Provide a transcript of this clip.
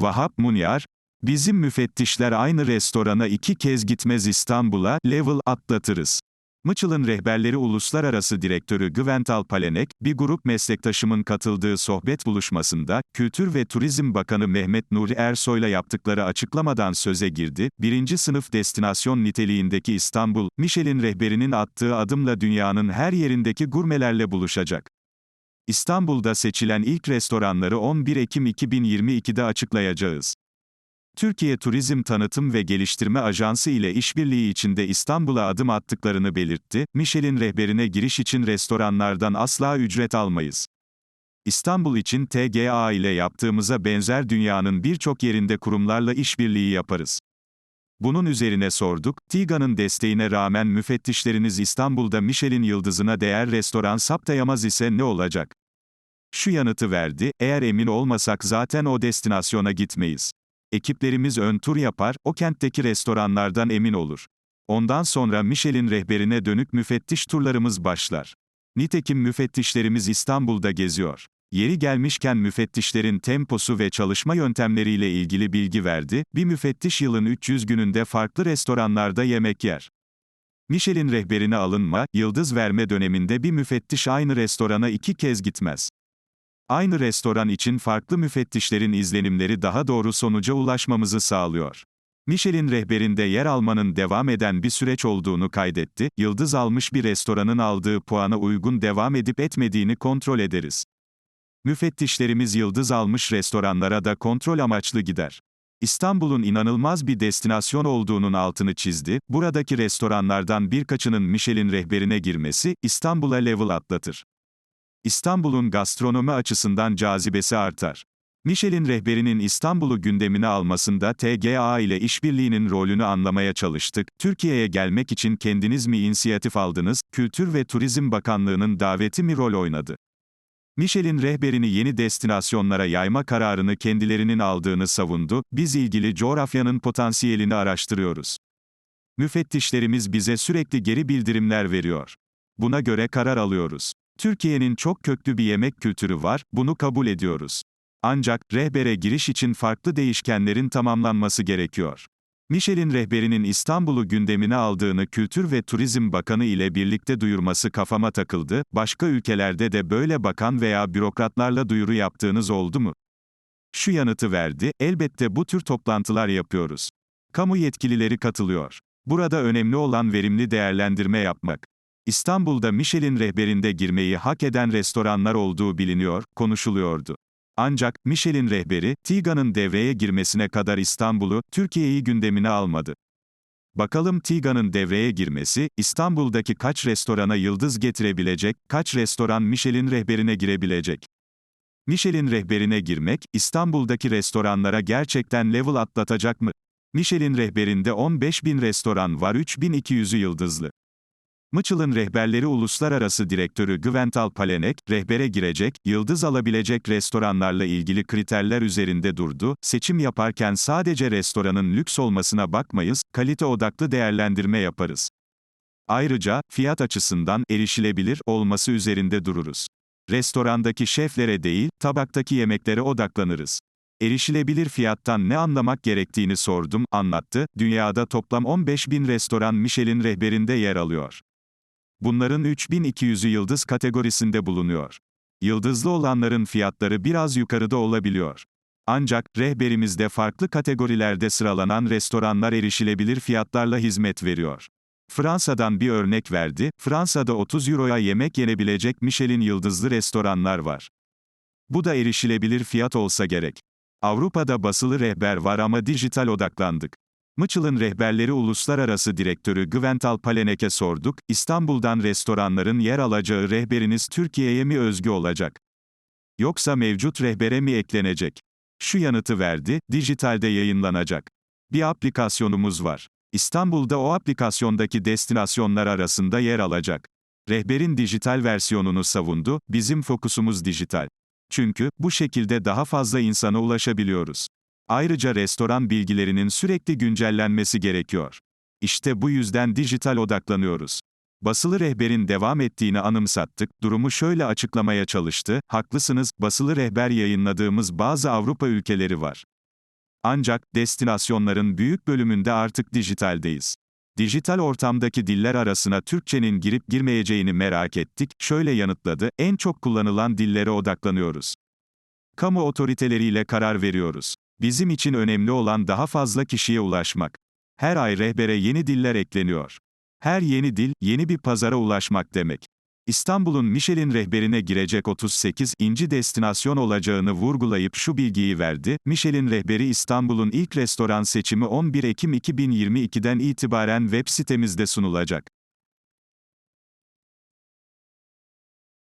Vahap Munyar, bizim müfettişler aynı restorana iki kez gitmez İstanbul'a, level atlatırız. Mıçıl'ın rehberleri uluslararası direktörü Güvental Palenek, bir grup meslektaşımın katıldığı sohbet buluşmasında, Kültür ve Turizm Bakanı Mehmet Nuri Ersoy'la yaptıkları açıklamadan söze girdi, birinci sınıf destinasyon niteliğindeki İstanbul, Michelin rehberinin attığı adımla dünyanın her yerindeki gurmelerle buluşacak. İstanbul'da seçilen ilk restoranları 11 Ekim 2022'de açıklayacağız. Türkiye Turizm Tanıtım ve Geliştirme Ajansı ile işbirliği içinde İstanbul'a adım attıklarını belirtti, Michelin rehberine giriş için restoranlardan asla ücret almayız. İstanbul için TGA ile yaptığımıza benzer dünyanın birçok yerinde kurumlarla işbirliği yaparız. Bunun üzerine sorduk, TİGA'nın desteğine rağmen müfettişleriniz İstanbul'da Michelin yıldızına değer restoran saptayamaz ise ne olacak? Şu yanıtı verdi, eğer emin olmasak zaten o destinasyona gitmeyiz. Ekiplerimiz ön tur yapar, o kentteki restoranlardan emin olur. Ondan sonra Michelin rehberine dönük müfettiş turlarımız başlar. Nitekim müfettişlerimiz İstanbul'da geziyor. Yeri gelmişken müfettişlerin temposu ve çalışma yöntemleriyle ilgili bilgi verdi, bir müfettiş yılın 300 gününde farklı restoranlarda yemek yer. Michelin rehberine alınma, yıldız verme döneminde bir müfettiş aynı restorana iki kez gitmez. Aynı restoran için farklı müfettişlerin izlenimleri daha doğru sonuca ulaşmamızı sağlıyor. Michelin rehberinde yer almanın devam eden bir süreç olduğunu kaydetti, yıldız almış bir restoranın aldığı puana uygun devam edip etmediğini kontrol ederiz. Müfettişlerimiz yıldız almış restoranlara da kontrol amaçlı gider. İstanbul'un inanılmaz bir destinasyon olduğunun altını çizdi, buradaki restoranlardan birkaçının Michelin rehberine girmesi, İstanbul'a level atlatır. İstanbul'un gastronomi açısından cazibesi artar. Michelin rehberinin İstanbul'u gündemine almasında TGA ile işbirliğinin rolünü anlamaya çalıştık. Türkiye'ye gelmek için kendiniz mi inisiyatif aldınız, Kültür ve Turizm Bakanlığı'nın daveti mi rol oynadı? Michelin rehberini yeni destinasyonlara yayma kararını kendilerinin aldığını savundu, biz ilgili coğrafyanın potansiyelini araştırıyoruz. Müfettişlerimiz bize sürekli geri bildirimler veriyor. Buna göre karar alıyoruz. Türkiye'nin çok köklü bir yemek kültürü var, bunu kabul ediyoruz. Ancak, rehbere giriş için farklı değişkenlerin tamamlanması gerekiyor. Michelin rehberinin İstanbul'u gündemine aldığını Kültür ve Turizm Bakanı ile birlikte duyurması kafama takıldı, başka ülkelerde de böyle bakan veya bürokratlarla duyuru yaptığınız oldu mu? Şu yanıtı verdi, elbette bu tür toplantılar yapıyoruz. Kamu yetkilileri katılıyor. Burada önemli olan verimli değerlendirme yapmak. İstanbul'da Michelin rehberinde girmeyi hak eden restoranlar olduğu biliniyor, konuşuluyordu. Ancak, Michelin rehberi, TİGA'nın devreye girmesine kadar İstanbul'u, Türkiye'yi gündemine almadı. Bakalım TİGA'nın devreye girmesi, İstanbul'daki kaç restorana yıldız getirebilecek, kaç restoran Michelin rehberine girebilecek? Michelin rehberine girmek, İstanbul'daki restoranlara gerçekten level atlatacak mı? Michelin rehberinde 15 bin restoran var 3200'ü yıldızlı. Mıçıl'ın rehberleri uluslararası direktörü Güvental Palenek, rehbere girecek, yıldız alabilecek restoranlarla ilgili kriterler üzerinde durdu, seçim yaparken sadece restoranın lüks olmasına bakmayız, kalite odaklı değerlendirme yaparız. Ayrıca, fiyat açısından erişilebilir olması üzerinde dururuz. Restorandaki şeflere değil, tabaktaki yemeklere odaklanırız. Erişilebilir fiyattan ne anlamak gerektiğini sordum, anlattı. Dünyada toplam 15 bin restoran Michelin rehberinde yer alıyor. Bunların 3200'ü yıldız kategorisinde bulunuyor. Yıldızlı olanların fiyatları biraz yukarıda olabiliyor. Ancak, rehberimizde farklı kategorilerde sıralanan restoranlar erişilebilir fiyatlarla hizmet veriyor. Fransa'dan bir örnek verdi, Fransa'da 30 euroya yemek yenebilecek Michelin yıldızlı restoranlar var. Bu da erişilebilir fiyat olsa gerek. Avrupa'da basılı rehber var ama dijital odaklandık. Mıçıl'ın rehberleri uluslararası direktörü Güvental Palenek'e sorduk, İstanbul'dan restoranların yer alacağı rehberiniz Türkiye'ye mi özgü olacak? Yoksa mevcut rehbere mi eklenecek? Şu yanıtı verdi, dijitalde yayınlanacak. Bir aplikasyonumuz var. İstanbul'da o aplikasyondaki destinasyonlar arasında yer alacak. Rehberin dijital versiyonunu savundu, bizim fokusumuz dijital. Çünkü, bu şekilde daha fazla insana ulaşabiliyoruz. Ayrıca restoran bilgilerinin sürekli güncellenmesi gerekiyor. İşte bu yüzden dijital odaklanıyoruz. Basılı rehberin devam ettiğini anımsattık, durumu şöyle açıklamaya çalıştı, haklısınız, basılı rehber yayınladığımız bazı Avrupa ülkeleri var. Ancak, destinasyonların büyük bölümünde artık dijitaldeyiz. Dijital ortamdaki diller arasına Türkçenin girip girmeyeceğini merak ettik, şöyle yanıtladı, en çok kullanılan dillere odaklanıyoruz. Kamu otoriteleriyle karar veriyoruz. Bizim için önemli olan daha fazla kişiye ulaşmak. Her ay rehbere yeni diller ekleniyor. Her yeni dil, yeni bir pazara ulaşmak demek. İstanbul'un Michelin rehberine girecek 38. inci destinasyon olacağını vurgulayıp şu bilgiyi verdi, Michelin rehberi İstanbul'un ilk restoran seçimi 11 Ekim 2022'den itibaren web sitemizde sunulacak.